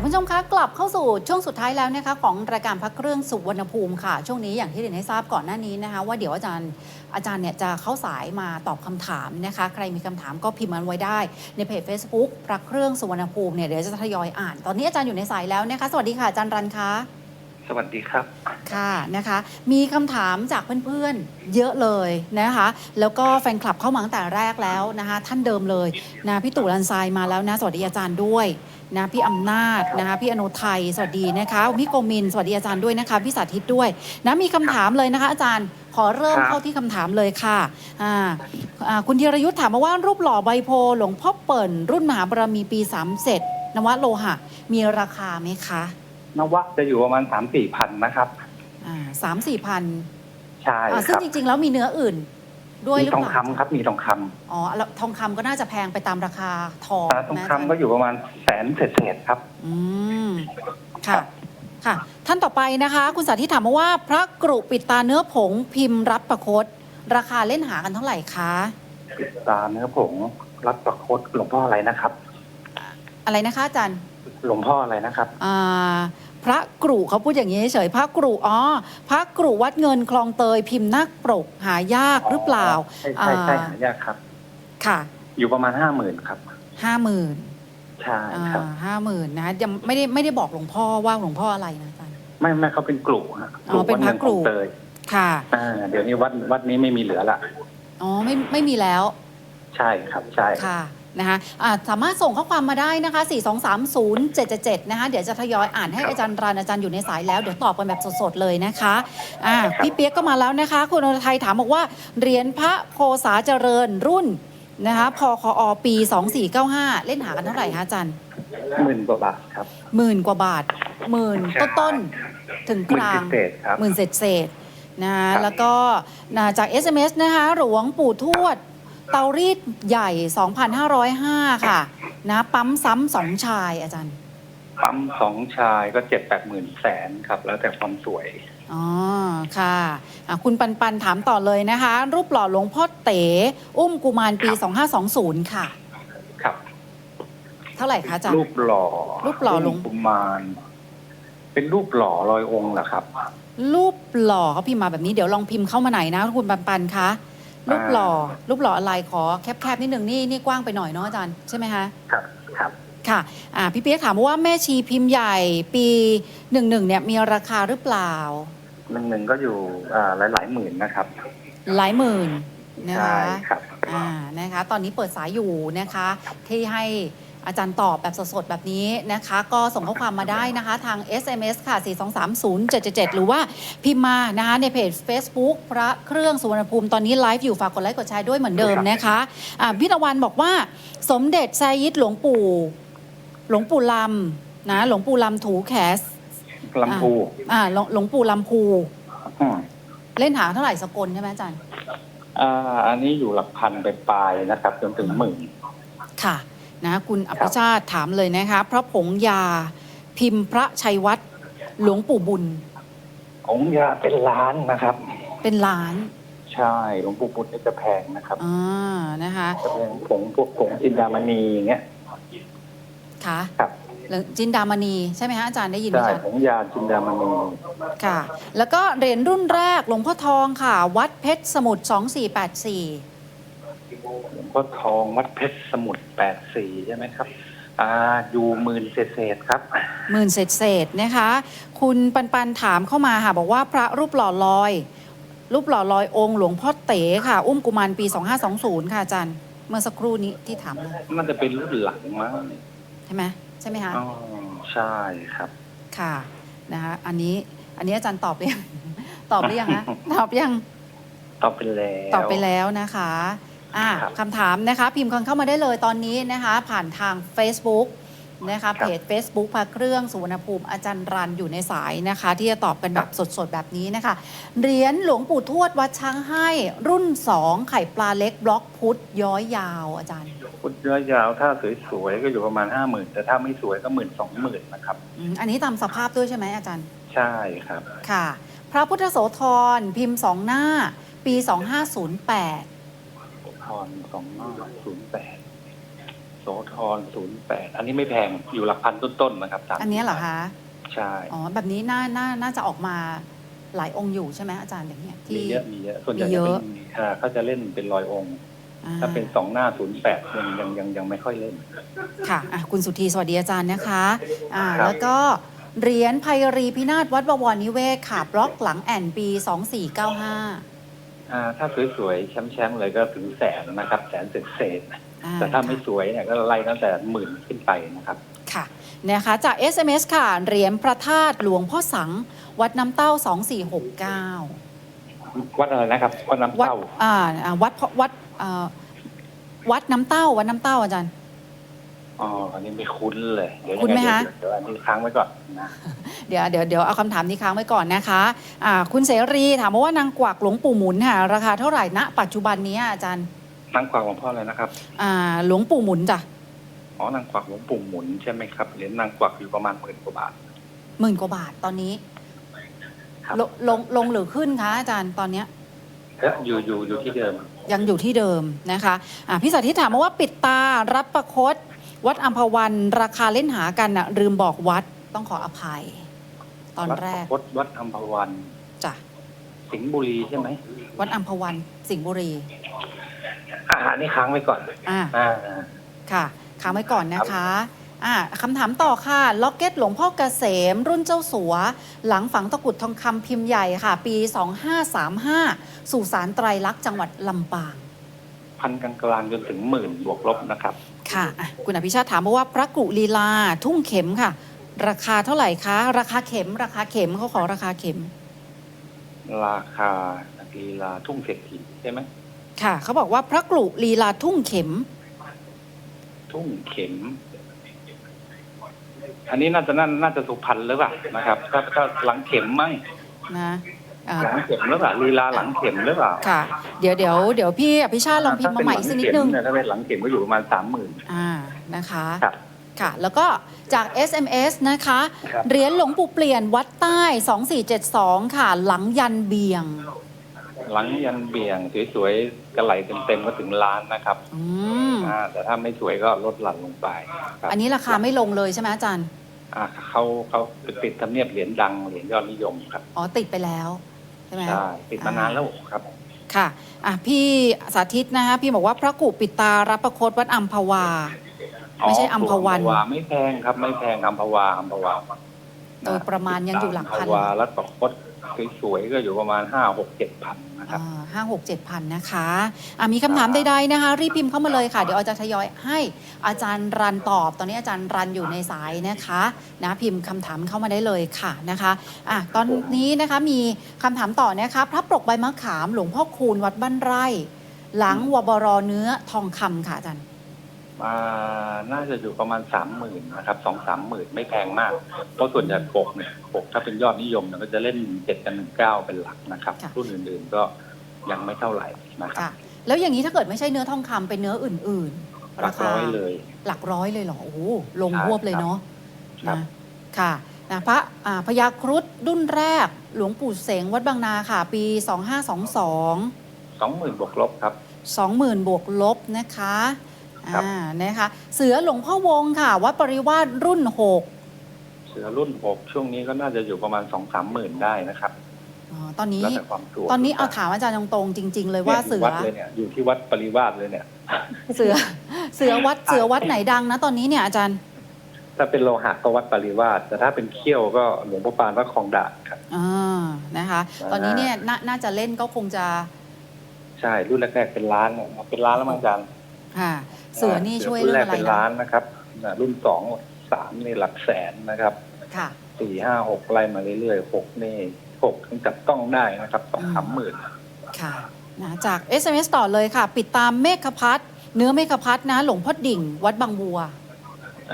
คุณผู้ชมคะกลับเข้าสู่ช่วงสุดท้ายแล้วนะคะของรายการพักเครื่องสุวรรณภูมิค่ะ ช่วงนี้อย่างที่เรียนให้ทราบก่อนหน้านี้นะคะว่าเดี๋ยวอาจารย์อาจารย์เนี่ยจะเข้าสายมาตอบคำถามนะคะ ใครมีคำถามก็พิมพ์มันไว้ได้ ในเพจ Facebook พระเครื่องสุวรรณภูมิเนี่ยเดี๋ยวจะทยอยอ่าน ตอนนี้อาจารย์อยู่ในสายแล้วนะคะ สวัสดีค่ะอาจารย์รันคะ สวัสดีครับ ค่ะนะคะ มีคำถามจากเพื่อนๆเยอะเลยนะคะ แล้วก็แฟนคลับเข้ามาตั้งแต่แรกแล้วนะคะ ท่านเดิมเลยนะพี่ตู่ลันทรายมาแล้วนะ สวัสดีอาจารย์ด้วยนะพี่อำนาจนะคะพี่อนุไทยสวัสดีนะคะพี่โกมินสวัสดีอาจารย์ด้วยนะคะพี่สาธิตด้วยนะมีคำถามเลยนะคะ อาจารย์ขอเริ่มครับเข้าที่คำถามเลยค่ะอ่าอ่าคุณธีรยุทธ์ถามมาว่ารูปหล่อใบโพธิ์หลวงพ่อเปิ่นรุ่นมหาบารมีปี3เสร็จนวโลหะ มีราคาไหมคะ นวะจะอยู่ประมาณสามสี่พันนะครับอ่าสามสี่พันใช่อ่าคซึ่งรับจริง ๆ แล้วมีเนื้ออื่น ด้วยหมีรือทองเปล่าคำครับมีทองคอ๋อแล้วทองคำก็น่าจะแพงไปตามราคาทองำอ่าทองนะคำก็อยู่ประมาณแสนเศษๆครับ อืมค่ะค่ะ ท่านต่อไปนะคะ คุณสาธิตถามมาว่า พระกรุปิดตาเนื้อผงพิมพ์รับประคตราคาเล่นหากันเท่าไหร่คะปิดตาเนื้อผงรัดประคตหลวงพ่ออะไรนะครับ อะไรนะคะอาจารย์หลวงพ่ออะไรนะครับ อ่า พระกรุเขาพูดอย่างนี้เฉยพระกรุอ๋อพระกรุวัดเงินคลองเตยพิมพ์นักปรกหายากหรือเปล่าใช่ใช่ใช่อ่าหายากครับ ค่ะ อยู่ประมาณห้าหมื่นครับห้าหมื่นใช่ครับห้าหมื่นนะยังไม่ได้ไม่ได้บอกหลวงพ่อว่าหลวงพ่ออะไรนะอาจารย์ไม่ไม่เขาเป็นกลุ่ฮะอ๋อเป็นพระกลุ่วัดเงินของเตยค่ะอ่าเดี๋ยวนี้วัดวัดนี้ไม่มีเหลือละอ๋อไม่ไม่มีแล้ว ใช่ครับใช่ค่ะ นะคะอ่าสามารถส่งข้อความมาได้นะคะ 4 2 3 0 7 7 7 นะคะ เดี๋ยวจะทยอยอ่านให้อาจารย์รันอาจารย์อยู่ในสายแล้ว เดี๋ยวตอบกันแบบสดๆเลยนะคะอ่าพี่เปียกก็มาแล้วนะคะ คุณอรไทยถามบอกว่าเหรียญพระโคสาเจริญรุ่นนะคะพคอปี 2495 เล่นหากันเท่าไหร่คะอาจารย์หมื่นกว่าบาทครับหมื่นกว่าบาทหมื่นต้นๆถึงหกมื่นลางเศษๆครับหมื่นเศษเศษๆนะคะครับแล้วก็นะจาก SMS นะคะหลวงปู่ทวด เตารีดใหญ่ 2,505 ค่ะ นะปั๊มซ้ำสองชายอาจารย์ ปั๊มสองชายก็เจ็ดแปดหมื่นแสนครับ แล้วแต่ความสวย อ๋อ ค่ะอะคุณปันปันถามต่อเลยนะคะ รูปหล่อหลวงพ่อเต๋ อุ้มกุมารปี 2520 ค่ะ ครับ เท่าไหร่คะอาจารย์ รูปหล่อ รูปหล่อหลวงกุมาร เป็นรูปหล่อลอยองค์เหรอครับ รูปหล่อเขาพิมพ์มาแบบนี้เดี๋ยวลองพิมพ์เข้ามาไหนอยนะ คุณปันปันคะ รูปหล่อรูปหล่ออะไรขอแคบๆนิดหนึ่งนี่นี่กว้างไปหน่อยเนาะอาจารย์ใช่ไหมคะครับครับค่ะอ่าพี่เปี๊ยกถามว่าแม่ชีพิมพ์ใหญ่ปีหนึ่งหนึ่งเนี่ยมีราคาหรือเปล่าหนึ่งหนึ่งก็อยู่อ่าหลายหลายๆหมื่นนะครับ หลายหมื่นนะใช่คะครับอ่านะคะ ตอนนี้เปิดสายอยู่นะคะที่ให้ อาจารย์ตอบแบบสดๆ แบบนี้นะคะ ก็ส่งข้อความมาได้นะคะ ทาง SMS ค่ะ 4230777 หรือว่าพิมพ์มานะคะในเพจ Facebook พระเครื่องสุวรรณภูมิตอนนี้ไลฟ์อยู่ฝากกดไลค์กดแชร์ด้วยเหมือนเดิมนะคะอ่าพี่ตะวันบอกว่าสมเด็จไซยิดหลวงปู่ หลวงปู่ลำนะหลวงปู่ลำถูแขสลำพูอ่าหลวงหลวงปู่ลำพูอืมเล่นหางเท่าไหร่สกลใช่ไหมอาจารย์อ่าอันนี้อยู่หลักพันไปปลายๆนะครับ จนถึงหมื่นค่ะ นะคุณอภิชาติถามเลยนะคะ พระผงยาพิมพ์พระชัยวัดหลวงปู่บุญองค์ยาเป็นล้านนะครับ เป็นล้านใช่หลวงปู่พุทธนี่จะแพงนะครับอ่านะคะจะเป็นผงพวกผงจินดามณีอย่างเงี้ยค่ะครับแล้วจินดามณีใช่ไหมฮะอาจารย์ได้ยินไหมใช่คะผงยาจินดามณีค่ะ แล้วก็เหรียญรุ่นแรกหลวงพ่อทองค่ะ วัดเพชรสมุทร2484หลวง พ่อทองวัดเพชรสมุทรแปดสี่ใช่ไหมครับอ่าอยู่หมื่นเศษๆครับ หมื่นเศษเศษๆนะคะ คุณปันปันถามเข้ามาค่ะบอกว่าพระรูปหล่อลอย รูปหล่อลอยองค์หลวงพ่อเต๋ค่ะ อุ้มกุมารปี 2520 ค่ะอาจารย์ เมื่อสักครู่นี้ที่ถามเลยมันจะเป็นรุ่นหลังมั้งใช่ไหมใช่ไหมคะอ๋อใช่ครับ ค่ะนะคะอันนี้อันนี้อาจารย์ตอบหรือยัง ตอบหรือยังคะตอบยัง ตอบไปแล้ว ตอบไปแล้วนะคะ อ่าครับคำถามนะคะ พิมพ์กันเข้ามาได้เลยตอนนี้นะคะ ผ่านทาง Facebook นะคะครับเพจ Facebook พระเครื่องสุวรรณภูมิอาจารย์รันอยู่ในสายนะคะ ที่จะตอบกันแบบสดๆ แบบนี้นะคะเหรียญหลวงปู่ทวดวัดช้างให้รุ่น 2 ไข่ปลาเล็กบล็อกพุทธย้อยยาวอาจารย์ พุทธเยอะยาวถ้าสวยๆ ก็อยู่ประมาณห้าหมื่นแต่ถ้าไม่สวยก็หมื่นสองหมื่นนะครับอืมอันนี้ตามสภาพด้วยใช่ไหมอาจารย์ ใช่ครับค่ะ พระพุทธโสธรพิมพ์สองหน้า ปี 2508 พรสองห้าศูนย์แปดสธรศูนย์แปดอันนี้ไม่แพงอยู่หลักพันต้นๆนะครับสามอันเนี้ยเหรอคะ ใช่อ๋อ แบบนี้น่าน่าน่าจะออกมาหลายองค์อยู่ใช่ไหมอาจารย์อย่างเงี้ยมีที่เยอะมีเยอะส่วนใหญ่มีเยจะอะ เป็นอ่าเขาจะเล่นเป็นรอยองค์ อ่ถ้าเป็นสองหน้าศูนย์แปดยังยังยังยังไม่ค่อยเล่น ค่ะอะ คุณสุธีสวัสดีอาจารย์นะคะ อ่า ครับ แล้วก็เหรียญไพรีพินาศวัดบวรนิเวศค่ะ บล็อกหลังแอนปี 2495 อ่าถ้าสวยๆแชมป์ๆเลยก็ถึงแสนนะครับ แสนเศษเศษๆอ่าแต่ถ้าไม่ค่ะสวยเนี่ยก็ไล่ตั้งแต่หมื่นขึ้นไปนะครับ ค่ะนะคะจาก SMS ค่ะเหรียญพระธาตุหลวงพ่อสัง วัดน้ำเต้า 2469 วัดอะไรนะครับวัดน้ำวัดเต้าอ่าอ่าวัดพวัดอ่าวัดน้ำเต้า วัดน้ำเต้าอาจารย์ อ๋ออันนี้ไม่คุ้นเลยเดี๋ยวคุ้นไหมยังงคะ เดี๋ยวเดี๋ยวอันนี้ค้างไว้ก่อนนะ เดี๋ยวเดี๋ยวเดี๋ยวเอาคำถามนี้ค้างไว้ก่อนนะคะอ่าคุณเสรีถามมาว่านางกวักหลวงปู่หมุนค่ะราคาเท่าไหร่ณปัจจุบันนี้อาจารย์นางกวักหลวงพ่ออะไรนะครับอ่าหลวงปู่หมุนจ้ะอ๋อนางกวักหลวงปู่หมุนใช่ไหมครับเหรียญนางกวักอยู่ประมาณหมื่นกว่าบาทหมื่นกว่าบาทตอนนี้ครับลงลงลงหรือขึ้นคะอาจารย์ตอนเนี้ยเอ๊ะอยู่อยู่อยู่ที่เดิม ยังอยู่ที่เดิมนะคะอ่าพี่สาธิตถามมาว่าปิดตารับประคต วัดอัมพวันราคาเล่นหากันนะลืมบอกวัดต้องขออภัย ตอนแรก วัดวัดอัมพวัน จ้ะ สิงห์บุรีใช่ไหม วัดอัมพวัน สิงห์บุรีอ่าอันนี้ค้างไว้ก่อนอ่า อ่า ค่ะค้างไว้ก่อนนะคะอ่าคำถามต่อค่ะ ล็อกเก็ตหลวงพ่อเกษม รุ่นเจ้าสัว หลังฝังตะกรุดทองคำพิมพ์ใหญ่ค่ะ ปี 2535 สู่สารไตรลักษณ์จังหวัดลำปาง พันกลางๆจนถึงหมื่นบวกลบนะครับ ค่ะอะคุณอภิชาติถามมาว่าพระกุลีลาทุ่งเข็มค่ะ ราคาเท่าไหร่คะ ราคาเข็ม ราคาเข็มเขาขอราคาเข็ม ราคาลีลาทุ่งเศรษฐีใช่ไหมค่ะเขาบอกว่าพระกรุลีลาทุ่งเข็ม ทุ่งเข็ม อันนี้น่าจะน่าน่าจะสุพรรณหรือเปล่านะครับถ้าถ้าหลังเข็มมั้งนะอ่าหลังเข็มหรือเปล่าลีลาหลังเข็มหรือเปล่าค่ะ เดี๋ยวเดี๋ยวเดี๋ยวพี่อภิชาติลองพิมพ์มาใหม่อีกสักนิดนึงถ้าเป็นหลังเข็มก็อยู่ประมาณสามหมื่นอ่านะคะ ครับค่ะ แล้วก็จาก SMS นะคะ ครับ เหรียญหลวงปู่เปลี่ยนวัดใต้ 2472 ค่ะ หลังยันเบียง หลังยันเบี่ยงสวยๆกระไหลเต็มๆก็ถึงล้านนะครับอืม อ่าแต่ถ้าไม่สวยก็ลดหลั่นลงไปครับอันนี้ราคาไม่ลงเลยใช่ไหมอาจารย์ อ่าเขาเขาติดทำเนียบเหรียญดังเหรียญยอดนิยมครับอ๋อ ติดไปแล้วใช่ไหม ใช่ติดมานานแล้วครับ ค่ะ อะ พี่สาธิตนะคะ พี่บอกว่าพระกุปิดตารับประคตวัดอัมพวา ไม่ใช่อัมพวันอัมพวาไม่แพงครับ ไม่แพงอัมพวาอัมพวาโดยประมาณยังอยู่หลักพันอัมพวาแล้วก็คดสวยๆก็อยู่ประมาณห้าหกเจ็ดพันนะครับห้าหกเจ็ดพันนะคะอะมีคำถามใดๆนะคะ รีบพิมพ์เข้ามาเลยค่ะ เดี๋ยวเอาจะทยอยให้อาจารย์รันตอบ ตอนนี้อาจารย์รันอยู่ในสายนะคะนะพิมพ์คำถามเข้ามาได้เลยค่ะนะคะอะตอนนี้นะคะมีคำถามต่อนะคะพระปรกใบมะขามหลวงพ่อคูณวัดบ้านไร่ หลังวบรเนื้อทองคำค่ะอาจารย์ อ่าน่าจะอยู่ประมาณสามหมื่นนะครับสองสามหมื่นไม่แพงมาก เพราะส่วนใหญ่ปกเนี่ยปกถ้าเป็นยอดนิยมเนี่ยก็จะเล่นเจ็ดกันหนึ่งเก้าเป็นหลักนะครับ ค่ะ รุ่นอื่นๆก็ยังไม่เท่าไหร่นะครับค่ะ แล้วอย่างนี้ถ้าเกิดไม่ใช่เนื้อทองคำเป็นเนื้ออื่นๆหลัรากคาร้อยเลย หลักร้อยเลยเหรอโอ้โหลงใช่หวบเลยเนาะครับ นะค่ะนะพระอ่าพญาครุฑรุ่นแรก หลวงปู่เสงวัดบางนาค่ะ ปี 2522 สองหมื่นบวกลบครับ 20,000 บวกลบนะคะ ครับ อ่านะคะ เสือหลวงพ่อวงค่ะ วัดปริวาสรุ่นเสือรุ่นหกช่วงนี้ก็น่าจะอยู่ประมาณสองสามหมื่นได้นะครับ6อ๋อตอนนี้ แล้วแต่ความสวยตอนนี้เอาถามอาจารย์ตรงๆจริง ๆ เลยว่านี่เสือวัดเลยเนี่ยอยู่ที่วัดปริวาสเลยเนี่ย เสือ เสือวัดเสือวัดไหนดังนะตอนนี้เนี่ยอาจารย์ถ้าเป็นโลหะก็วัดปริวาสแต่ถ้าเป็นเขี้ยวก็หลวงพ่อปานวัดคลองด่านครับ อ่านะคะ ตอนนี้เนี่ยนาน่าจะเล่นก็คงจะ ใช่รุ่นแรกๆเป็นล้านเนี่ยเป็นล้านแล้วมั้งอาจารย์ ค่ะ เสือนี่ช่วยรุ่นเรื่แรองอะไรกเป็นนะล้านนะครับอ่ารุ่นสองสามนี่หลักแสนนะครับค่ะสี่ห้าหกไล่มาเรื่อยๆหกนี่หกถึงจับต้องได้นะครับสองสามหมื่นค่ะนะจาก SMS ต่อเลยค่ะ ปิดตามเมฆพัฒน์เนื้อเมฆพัฒน์นะ หลวงพ่อดิ่ง วัดบางบัว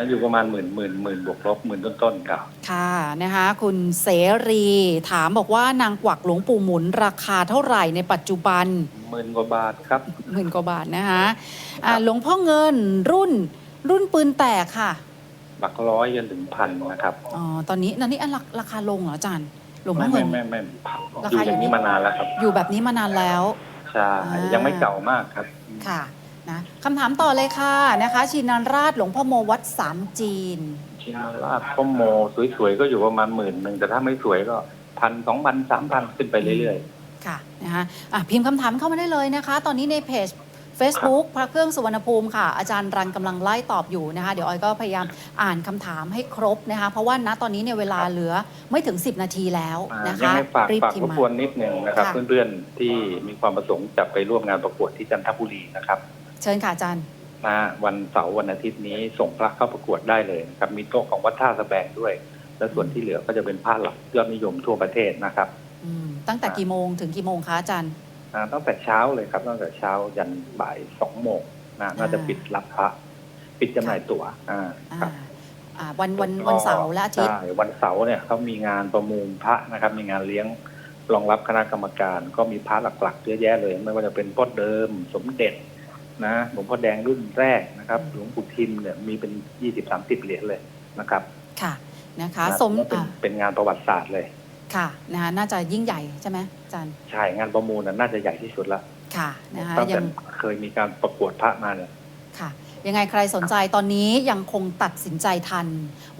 อยู่ประมาณหมื่นหมื่นหมื่นบวกลบหมื่นต้นๆครับ ค่ะนะคะคุณเสรีถามบอกว่านางกวักหลวงปู่หมุนราคาเท่าไหร่ในปัจจุบันหมื่นกว่าบาทครับหมื่นกว่าบาทนะคะอ่าหลวงพ่อเงินรุ่นรุ่นปืนแตกค่ะ หลักร้อยจนถึงพันนะครับอ๋อตอนนี้ตอนนี้อันราราคาลงเหรออาจารย์หลวงพ่ไม่อเงิไม่นไม่ไม่ราอยู่คาอย่างนี้อยู่นี่มานานแล้วครับ อยู่แบบนี้มานานแล้ว ใช่อ่ายัยังไม่เก่ามากครับ ค่ะ นะคำถามต่อเลยค่ะนะคะ ชินราชหลวงพ่อโมวัดสามจีน ชินาราชก็โมสวยๆก็อยู่ประมาณหมื่นหนึ่งแต่ถ้าไม่สวยก็พันสองพันสามพันขึ้นไปเรื่อยค่ะนะคะอะพิมพ์คำถามเข้ามาได้เลยนะคะ ตอนนี้ในเพจ Facebook พระเครื่องสุวรรณภูมิค่ะ อาจารย์รันกำลังไล่ตอบอยู่นะคะ เดี๋ยวออยก็พยายามอ่านคำถามให้ครบนะคะ เพราะว่าณตอนนี้เนี่ยเวลาเหลือไม่ถึง 10 นาทีแล้วๆอ่านะยังคะให้ฝากรีบฝากพิมรพ์บมากวนนิดหนึ่งนะครับค่ะเพื่อนๆที่มีความประสงค์จะไปร่วมงานประกวดที่จันทบุรีนะครับ เชิญค่ะอาจารย์ นะวันเสาร์วันอาทิตย์นี้ส่งพระเข้าประกวดได้เลยนะครับ มีโต๊ะของวัดท่าสะแบงด้วย และส่วนที่เหลือก็จะเป็นพระหลักยอดนิยมทั่วประเทศนะครับอืมตั้งแต่กี่โมงถึงกี่โมงคะอาจารย์อ่าตั้งแต่เช้าเลยครับตั้งแต่เช้ายันบ่ายสองโมงนะน่าจะปิดรับพระ ปิดจำหน่ายตั๋วอ่าอ่าครับ อ่าวันวันวันเสาร์และอาทิตย์ ใช่วันเสาร์เนี่ยเขามีงานประมูลพระนะครับ มีงานเลี้ยงรองรับคณะกรรมการ ก็มีพระหลักๆเยอะแยะเลย ไม่ว่าจะเป็นพ่อเดิม สมเด็จ นะหลวงพ่อแดงรุ่นแรกนะครับอืมหลวงปู่ทิมเนี่ยมีเป็นยี่สิบสามสิบเหรียญเลยนะครับ ค่ะนะคะนะสมแล้วเป็นอ่าเป็นงานประวัติศาสตร์เลย ค่ะนะคะน่าจะยิ่งใหญ่ใช่ไหมอาจารย์ใช่งานประมูลน่ะน่าจะใหญ่ที่สุดละค่ะนะคะตั้งยัแต่งเคยมีการประกวดพระมาเนี่ยค่ะ ยังไงใครสนใจตอนนี้ยังคงตัดสินใจทัน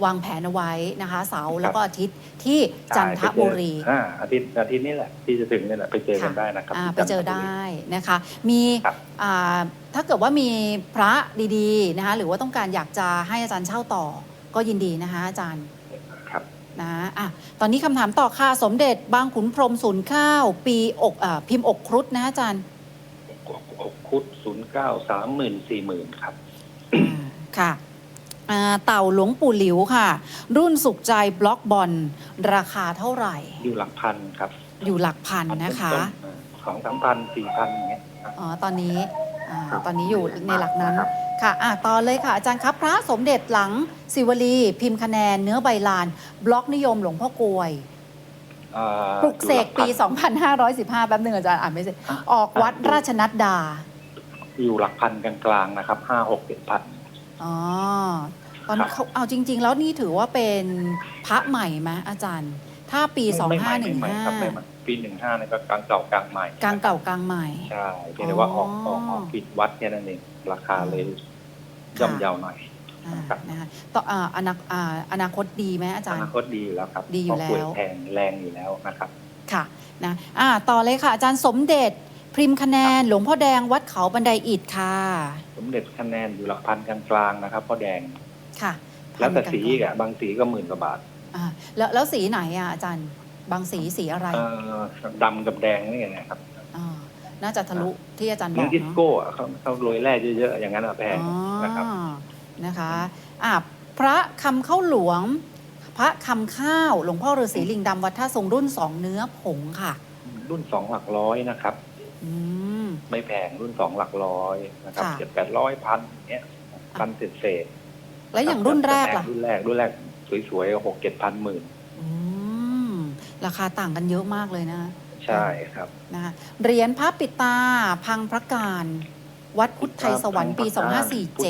วางแผนเอาไว้นะคะ เสาร์แล้วก็อาทิตย์ที่จันทบุรีใช่ไปเจออ่าอาทิตย์อาทิตย์นี้แหละที่จะถึงนี่แหละไปเจอกันได้นะครับอ่าที่ไปเจอจันทบุรีได้นะคะ มีครับอ่าถ้าเกิดว่ามีพระดีๆนะคะหรือว่าต้องการอยากจะให้อาจารย์เช่าต่อก็ยินดีนะคะอาจารย์ครับนะอะตอนนี้คำถามต่อค่ะ สมเด็จบางขุนพรหมศูนย์ข้าวปีอกอาพิมพ์อกครุฑนะอาจารย์อกคุดศูนย์เก้าสามหมื่นสี่หมื่นครับอ่า ค่ะอ่าเต่าหลวงปู่หลิวค่ะ รุ่นสุขใจบล็อกบอลราคาเท่าไหร่ อยู่หลักพันครับ อยู่หลักพันนะคะสองสามพันสี่พันอย่างเงี้ยครับอ๋อตอนนี้อ่าครับตอนนี้อยู่ในหลักนั้นครับค่ะอะต่อเลยค่ะ อาจารย์ครับพระสมเด็จหลังศิวลี พิมพ์คะแนนเนื้อใบลาน บล็อกนิยมหลวงพ่อกลวยอ่าปลุกเสกปีอยู่หลัพัน2515 แป๊บหนึงอาจารย์อ่านไม่เสร็จอะออกวัดราชนัดดา อยู่หลักพันกลางๆนะครับห้าหกเจ็ดพัน อ๋อ ตอนครับ เขาเอาจริง ๆ แล้วนี่ถือว่าเป็นพระใหม่ไหมอาจารย์ ถ้าปีไม่ใหม่ไม่ใหม่ครับไม่ใหม่2515 ปีหนึ่งห้านี่ก็กลางเก่ากลางใหม่กลางเก่ากลางใหม่ ใช่เพียงแต่ว่าออกอ๋อออกออกผิดวัดแค่นั้นเองราคาเลยค่ะ ย่อมเยาวหน่อย อ่าครับ นะคะต่ออ่าอนาอ่าอนาคตดีไหมอาจาอรย์ นาคตดีอยู่แล้วครับดีอยู่เพราะแล้วกยแพงแรงอยู่แล้วนะครับ ค่ะนะอ่าต่อเลยค่ะ อาจารย์สมเด็จพิมพ์คะแนน หลวงพ่อแดงวัดเขาบันไดอิฐค่ะส มเด็จคะแนนอยู่หลักพันกลางๆนะครับพ่อแดงค่ะแล้วแต่พันสีกลางๆอีกอะบางสีก็หมื่นกว่าบาทอ่าแล้วแล้วสีไหนอะอาจารย์บางสีสีอะไรเอ่อดำกับแดงนี่ไงครับอ่าน่าจะทะลุที่อาจารย์บเนื้ออกดิสเนาะโก้อะเขาเขาโรยแร่เยอะๆอย่างนั้นอะแพงอ๋อนะครับนะคะอ่าพระคำเข้าหลวง พระคำข้าวหลวงพ่อฤาษีลิงดำวัดท่าทรงรุ่นสองเนื้อผงค่ะ รุ่นสองหลักร้อยนะครับ อืม ไม่แพงรุ่นสองหลักร้อยนะครับค่ะ เจ็ดแปดร้อยพันเนี้ยพันเศษเศษแล้วอย่างรุ่นแรกล่ะ รุ่นแรกรุ่นแรกสวยๆหกเจ็ดพันหมื่นอืม ราคาต่างกันเยอะมากเลยนะใช่ครับ นะคะเหรียญพระปิดตา พังพระการ วัดพุทธไทยสวรรค์ปี พุทธ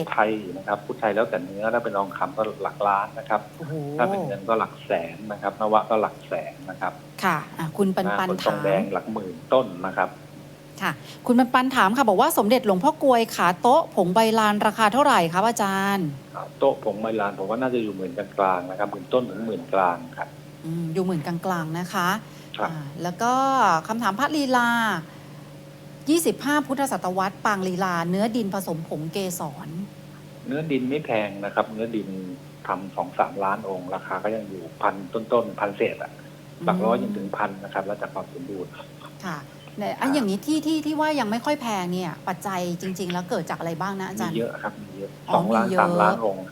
2547ไทยนะครับพุทธไทยแล้วแต่เนื้อถ้าเป็นทองคำก็หลักล้านนะครับ โอ้โหถ้าเป็นเงินก็หลักแสนนะครับนวะก็หลักแสนนะครับค่ะอะ คุณปันปันคนทอถางมแดงหลักหมื่นต้นนะครับ ค่ะ คุณปันปันถามค่ะบอกว่าสมเด็จหลวงพ่อกลวยขาโต๊ะผงใบลานราคาเท่าไหร่ครับอาจารย์ โต๊ะผงไมลานผมว่าน่าจะอยู่หมื่นกลางๆนะครับหมื่นต้นถึงหมื่นกลางครับอืมอยู่หมื่นกลางๆนะคะครับอ่าแล้วก็คำถามพระลีลา 25 พุทธศตวรรษปางลีลา เนื้อดินผสมผงเกสร เนื้อดินไม่แพงนะครับ เนื้อดินทำสองสามล้านองค์ราคาก็ยังอยู่พันต้นๆพันเศษอะหลักร้อยจนถึงพันนะครับ แล้วแต่ความสมบูรณ์ ค่ะ เนี่ยอะอย่างนี้ที่ที่ที่ว่ายังไม่ค่อยแพงเนี่ย ปัจจัยจริง ๆ แล้วเกิดจากอะไรบ้างนะอาจามีรย์ เยอะครับมีเยอะอ๋อสองล้านมีเยอะ สามล้านองค์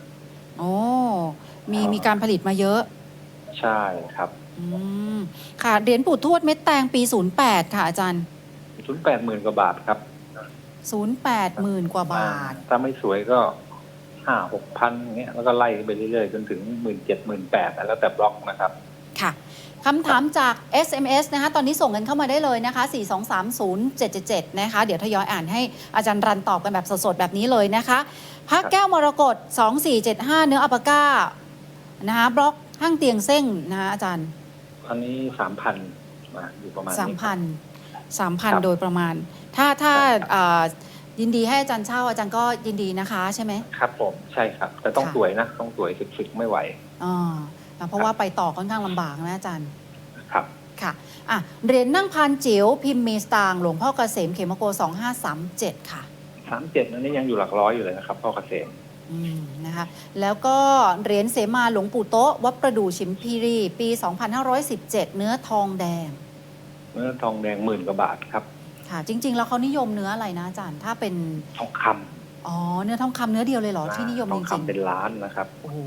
โอ้มีครับ มีการผลิตมาเยอะ ใช่ครับอืมค่ะเหรียญปู่ทวดเม็ดแตงปี 08 ค่ะอาจารย์ศูนย์แปดหมื่นกว่าบาทครับ08หมื่นกว่าบาท ถ้าไม่สวยก็ห้าหกพันเงี้ยแล้วก็ไล่ไปเรื่อยๆ จนถึงหมื่นเจ็ดหมื่นแปดแล้วแต่บล็อกนะครับ ค่ะคำถามจาก SMS นะคะ ตอนนี้ส่งกันเข้ามาได้เลยนะคะ 4230777 นะคะ เดี๋ยวทยอยอ่านให้อาจารย์รันตอบกันแบบสดๆ แบบนี้เลยนะคะพระแก้วมรกต2475 เนื้ออัปปาก้า นะคะบล็อกห้างเตียงเส้งนะคะอาจารย์อันนี้สามพันอยู่ประมาณนี้ครับ3,000ครับ3,000โดยประมาณ ถ้าถ้าใช่ครับเอ่อยินดีให้อาจารย์เช่าอาจารย์ก็ยินดีนะคะใช่ไหมครับผมใช่ครับ แต่ต้องค่ะสวยนะ ต้องสวยสึกๆไม่ไหวอ่าเพราะว่าไปต่อค่อนข้างลำบากนะอาจารย์ครับ ค่ะอะเหรียญนั่งพานจิ๋วพิมพ์มีสตางค์หลวงพ่อเกษมเขมโก 2537 ค่ะ สามเจ็ดนั้นยังอยู่หลักร้อยอยู่เลยนะครับพ่อเกษมอืมนะคะแล้วก็เหรียญเสมาหลวงปู่โต๊ะ วัดประดู่ชิมพีรี ปี 2517 เนื้อทองแดง เนื้อทองแดงหมื่นกว่าบาทครับค่ะ จริง ๆ แล้วเขานิยมเนื้ออะไรนะอาจารย์ถ้าเป็น ทองคำอ๋อ เนื้อทองคำเนื้อเดียวเลยเหรอที่นิยมทจองริงคำเป็นล้านนะครับ ๆโอ้โห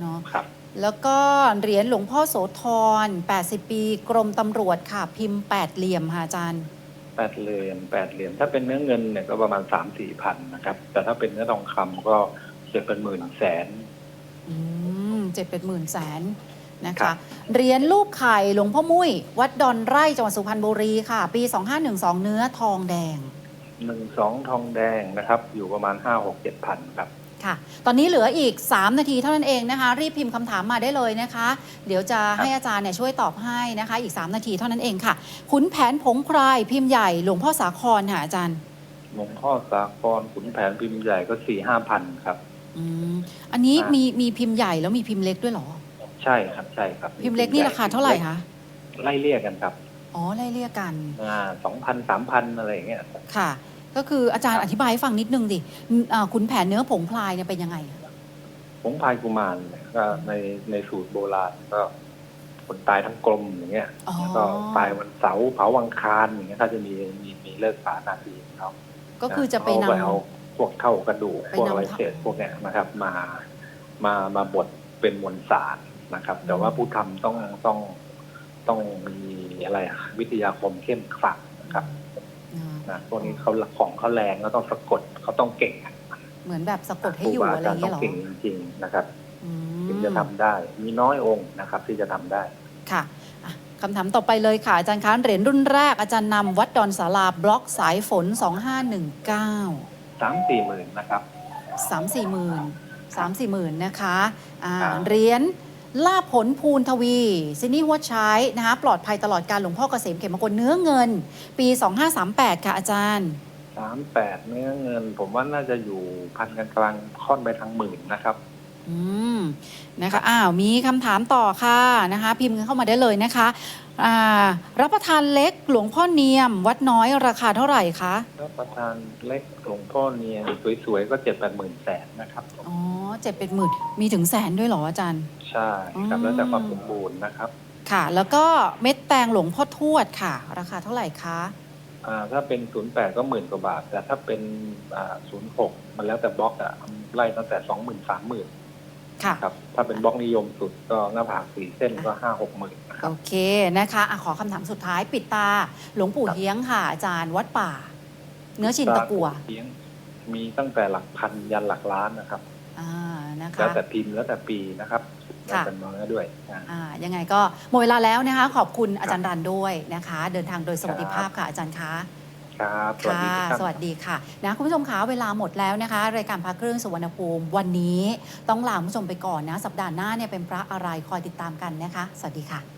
เนาะครับ แล้วก็เหรียญหลวงพ่อโสธร 80 ปีกรมตำรวจค่ะ พิมพ์ 8 เหลี่ยมค่ะอาจารย์ แปดเหรียญแปดเหรียญถ้าเป็นเนื้อเงินเนี่ยก็ประมาณสามสี่พันนะครับ แต่ถ้าเป็นเนื้อทองคำก็จะเป็นหมื่นแสน อืมเจ็ดเป็นหมื่นแสนนะครัคะ บ เหรียญรูปไข่หลวงพ่อมุ้ย วัดดอนไร่จังหวัดสุพรรณบุรีค่ะ ปี 2512 เนื้อทองแดง หนึ่งสองทองแดงนะครับ อยู่ประมาณห้าหกเจ็ดพันครับ ค่ะ ตอนนี้เหลืออีก 3 นาทีเท่านั้นเองนะคะ รีบพิมพ์คำถามมาได้เลยนะคะ เดี๋ยวจะให้อาจารย์เนี่ยช่วยตอบให้นะคะ อีก 3 นาทีเท่านั้นเองค่ะขุนแผนผงพรายพิมพ์ใหญ่หลวงพ่อสาครค่ะอาจารย์หลวงพ่อสากรขุนแผนพิมพ์ใหญ่ก็สี่ห้าพันครับ อืมอันนี้อ่ามีมีมีพิมพ์ใหญ่แล้วมีพิมพ์เล็กด้วยเหรอ ใช่ครับใช่ครับพิมพ์เล็กนี่ราคาเท่าไหร่คะไล่เรียกกันครับอ๋อไล่เรียกกัน อ่าสองพันสามพันอะไรอย่างเงี้ย ค่ะ ก็คืออาจารย์อธิบายให้ฟังนิดนึงดิอ่าขุนแผนเนื้อผงพลายเนี่ยเป็นยังไงอะผงพายกุมารเนี่ยก็ในในสูตรโบราณก็คนตายทั้งกลมอย่างเงี้ยอ๋อ แล้วก็ตายวันเสาร์เผาวังคารอย่างเงี้ยเขาจะมีมีมีเลิกษานาทีของเขา ก็คือจะไปเอานำเอาพวกเท่ากระดูกไปพวกนำอะไรเศษพวกเนี้ยนะครับ มามามาบดเป็นมวลสารนะครับ แต่ว่าผู้ทำต้องต้องต้องมีอะไรอะวิทยาคมเข้มขลังนะครับอ่า นะพวกนี้เขาของเขาแรงก็ต้องสะกดเขาต้องเก่งเหมือนแบบสะกดให้ครูอยู่บาอะไรอาอจารย่างย์ต้เงี้อยงเหรอเก่งจริงๆนะครับอืถึงมจะทำได้ มีน้อยองค์นะครับ ที่จะทำได้ค่ะอะคำถามต่อไปเลยค่ะ อาจารย์คะเหรียญรุ่นแรกอาจารย์นำวัดดอนสาราบล็อกสายฝน 2519สามสี่หมื่นนะครับ 3 4หมื่น3 4หมื่นนะคะอ่าครับเหรียญ ลาภผลภูนทวีซินี่หัวใช้นะคะปลอดภัยตลอดการหลวงพ่อเกษมเขมมงคลเนื้อเงิน ปี 2538 ค่ะอาจารย์ สามแปดเนื้อเงิน ผมว่าน่าจะอยู่พันกลางกลางๆค่อนไปทางหมื่นนะครับ อืมนะคะอ้าวมีคำถามต่อค่ะนะคะ พิมพ์กันเข้ามาได้เลยนะคะอ่ารับประทานเล็กหลวงพ่อเนียม วัดน้อยราคาเท่าไหร่คะ แล้วประธานเล็กหลวงพ่อเนียนสวยๆ ก็เจ็ดแปดหมื่นแสนนะครับอ๋อ เจ็ดเป็นหมื่นมีถึงแสนด้วยเหรออาจารย์ ใช่ครับอืมแล้วแต่ความสมบูรณ์นะครับ ค่ะ แล้วก็เม็ดแตงหลวงพ่อทวดค่ะ ราคาเท่าไหร่คะอ่าถ้าเป็นศูนย์แปดก็หมื่นกว่าบาท แต่ถ้าเป็นอ่าศูนย์หกมันแล้วแต่บล็อกอะไล่ตั้งแต่สองหมื่นสามหมื่นค่ะ ครับถ้าเป็นบล็อกนิยมสุดก็หน้าผากสี่เส้นก็ห้าหกหมื่นนะครัโอบเคนะคะอะขอคำถามสุดท้ายปิดตา หลวงปู่ครับ เฮียงค่ะ อาจารย์วัดป่า เนื้อชินตะกัว เลี้ยงมีตั้งแต่หลักพันยันหลักล้านนะครับ อ่านะแล้วคะแต่พิมพ์แล้วแต่ปีนะครับแล้วค่ะแต่เนื้อด้วยอ่าอ่ายังไงก็หมดเวลาแล้วนะคะ ขอบคุณอาจารย์รันด้วยนะคะ เดินทางโดยสวัสดิภาพค่ะอาจารย์คะครับสวัสค่ะดีทุกท่านสวัสดีค่ะนะคุณผู้ชมคะเวลาหมดแล้วนะคะ รายการพระเครื่องสุวรรณภูมิวันนี้ ต้องลาคุณผู้ชมไปก่อนนะ สัปดาห์หน้าเนี่ยเป็นพระอะไรคอยติดตามกันนะคะ สวัสดีค่ะ